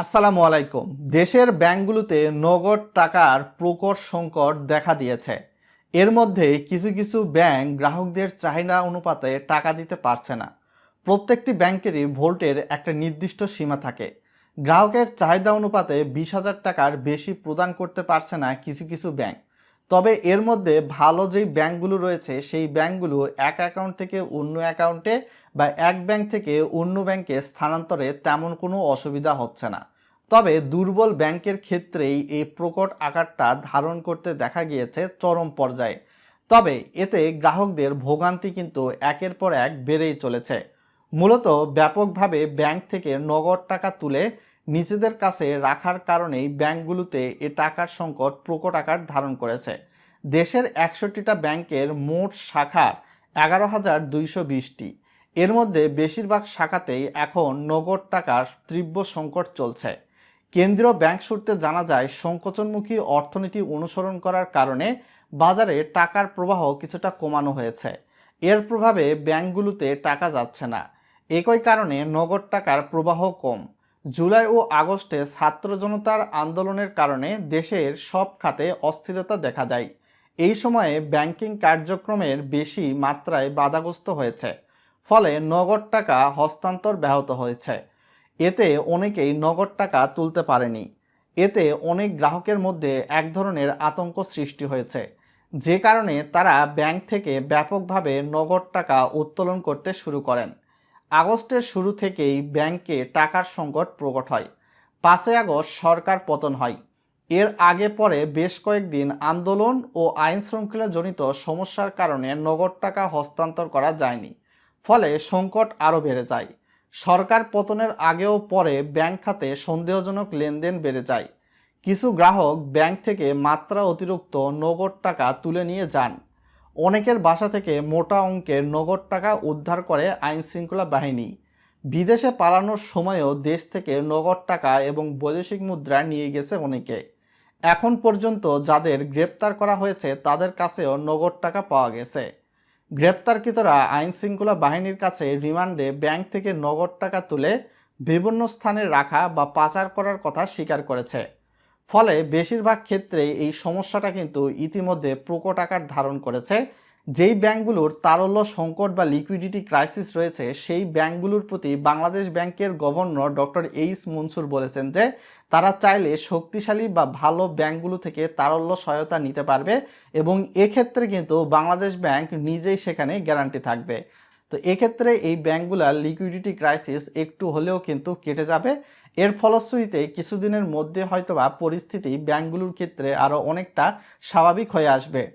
আসসালামু আলাইকুম। দেশের ব্যাংকগুলোতে নগদ টাকার প্রকট সংকট দেখা দিয়েছে। এর মধ্যে কিছু কিছু ব্যাংক গ্রাহকদের চাহিদা অনুপাতে টাকা দিতে পারছে না। প্রত্যেকটি ব্যাংকেরই ভোল্টের একটা নির্দিষ্ট সীমা থাকে। গ্রাহকের চাহিদা অনুপাতে বিশ হাজার টাকার বেশি প্রদান করতে পারছে না কিছু কিছু ব্যাংক। তবে এর মধ্যে ভালো যেই ব্যাংকগুলো রয়েছে, সেই ব্যাংকগুলো এক অ্যাকাউন্ট থেকে অন্য অ্যাকাউন্টে বা এক ব্যাংক থেকে অন্য ব্যাংকে স্থানান্তরে তেমন কোনো অসুবিধা হচ্ছে না। তবে দুর্বল ব্যাংকের ক্ষেত্রেই এই প্রকট আকারটা ধারণ করতে দেখা গিয়েছে চরম পর্যায়ে। তবে এতে গ্রাহকদের ভোগান্তি কিন্তু একের পর এক বেড়েই চলেছে। মূলত ব্যাপকভাবে ব্যাংক থেকে নগদ টাকা তুলে নিজেদের কাছে রাখার কারণেই ব্যাংকগুলোতে এ টাকার সংকট প্রকট আকার ধারণ করেছে। দেশের একষট্টিটা ব্যাংকের মোট শাখা এগারো হাজার দুইশো বিশটি। এর মধ্যে বেশিরভাগ শাখাতেই এখন নগদ টাকার তীব্র সংকট চলছে। কেন্দ্রীয় ব্যাংক সূত্রে জানা যায়, সংকোচনমুখী অর্থনীতি অনুসরণ করার কারণে বাজারে টাকার প্রবাহ কিছুটা কমানো হয়েছে। এর প্রভাবে ব্যাংকগুলোতে টাকা যাচ্ছে না। একই কারণে নগদ টাকার প্রবাহ কম। জুলাই ও আগস্টে ছাত্র জনতার আন্দোলনের কারণে দেশের সব খাতে অস্থিরতা দেখা দেয়। এই সময়ে ব্যাংকিং কার্যক্রমের বেশি মাত্রায় বাধাগ্রস্ত হয়েছে। ফলে নগদ টাকা হস্তান্তর ব্যাহত হয়েছে। এতে অনেকেই নগদ টাকা তুলতে পারেনি। এতে অনেক গ্রাহকের মধ্যে এক ধরনের আতঙ্ক সৃষ্টি হয়েছে। যে কারণে তারা ব্যাংক থেকে ব্যাপকভাবে নগদ টাকা উত্তোলন করতে শুরু করেন। আগস্টের শুরু থেকেই ব্যাংকে টাকার সংকট প্রকট হয়। পাঁচই আগস্ট সরকার পতন হয়। এর আগে পরে বেশ কয়েকদিন আন্দোলন ও আইন শৃঙ্খলা জনিত সমস্যার কারণে নগদ টাকা হস্তান্তর করা যায়নি। ফলে সংকট আরও বেড়ে যায়। সরকার পতনের আগেও পরে ব্যাংক খাতে সন্দেহজনক লেনদেন বেড়ে যায়। কিছু গ্রাহক ব্যাংক থেকে মাত্রা অতিরিক্ত নগদ টাকা তুলে নিয়ে যান। অনেকের বাসা থেকে মোটা অঙ্কের নগদ টাকা উদ্ধার করে আইন শৃঙ্খলা বাহিনী। বিদেশে পালানোর সময়ও দেশ থেকে নগদ টাকা এবং বৈদেশিক মুদ্রা নিয়ে গেছে অনেকে। এখন পর্যন্ত যাদের গ্রেপ্তার করা হয়েছে তাদের কাছেও নগদ টাকা পাওয়া গেছে। গ্রেপ্তারকৃতরা আইন শৃঙ্খলা বাহিনীর কাছে রিমান্ডে ব্যাংক থেকে নগদ টাকা তুলে বিভিন্ন স্থানে রাখা বা পাচার করার কথা স্বীকার করেছে। ফলে বেশিরভাগ ক্ষেত্রে এই সমস্যাটা কিন্তু ইতিমধ্যে প্রকট আকার ধারণ করেছে যেই ব্যাংকগুলোর তারল্য, সংকট বা লিকুইডিটি ক্রাইসিস রয়েছে, সেই ব্যাংকগুলোর প্রতি বাংলাদেশ ব্যাংকের গভর্নর ডক্টর এইস মনসুর বলেছেন যে, তারা চাইলে শক্তিশালী বা ভালো ব্যাংকগুলো থেকে তারল্য সহায়তা নিতে পারবে এবং এক্ষেত্রে কিন্তু বাংলাদেশ ব্যাংক নিজেই সেখানে গ্যারান্টি থাকবে। তো এক্ষেত্রে এই ব্যাংকগুলার লিকুইডিটি ক্রাইসিস একটু হলেও কিন্তু কেটে যাবে। এর ফলশ্রুতিতে কিছুদিনের মধ্যে হয়তোবা পরিস্থিতি ব্যাংকগুলোর ক্ষেত্রে আরও অনেকটা স্বাভাবিক হয়ে আসবে।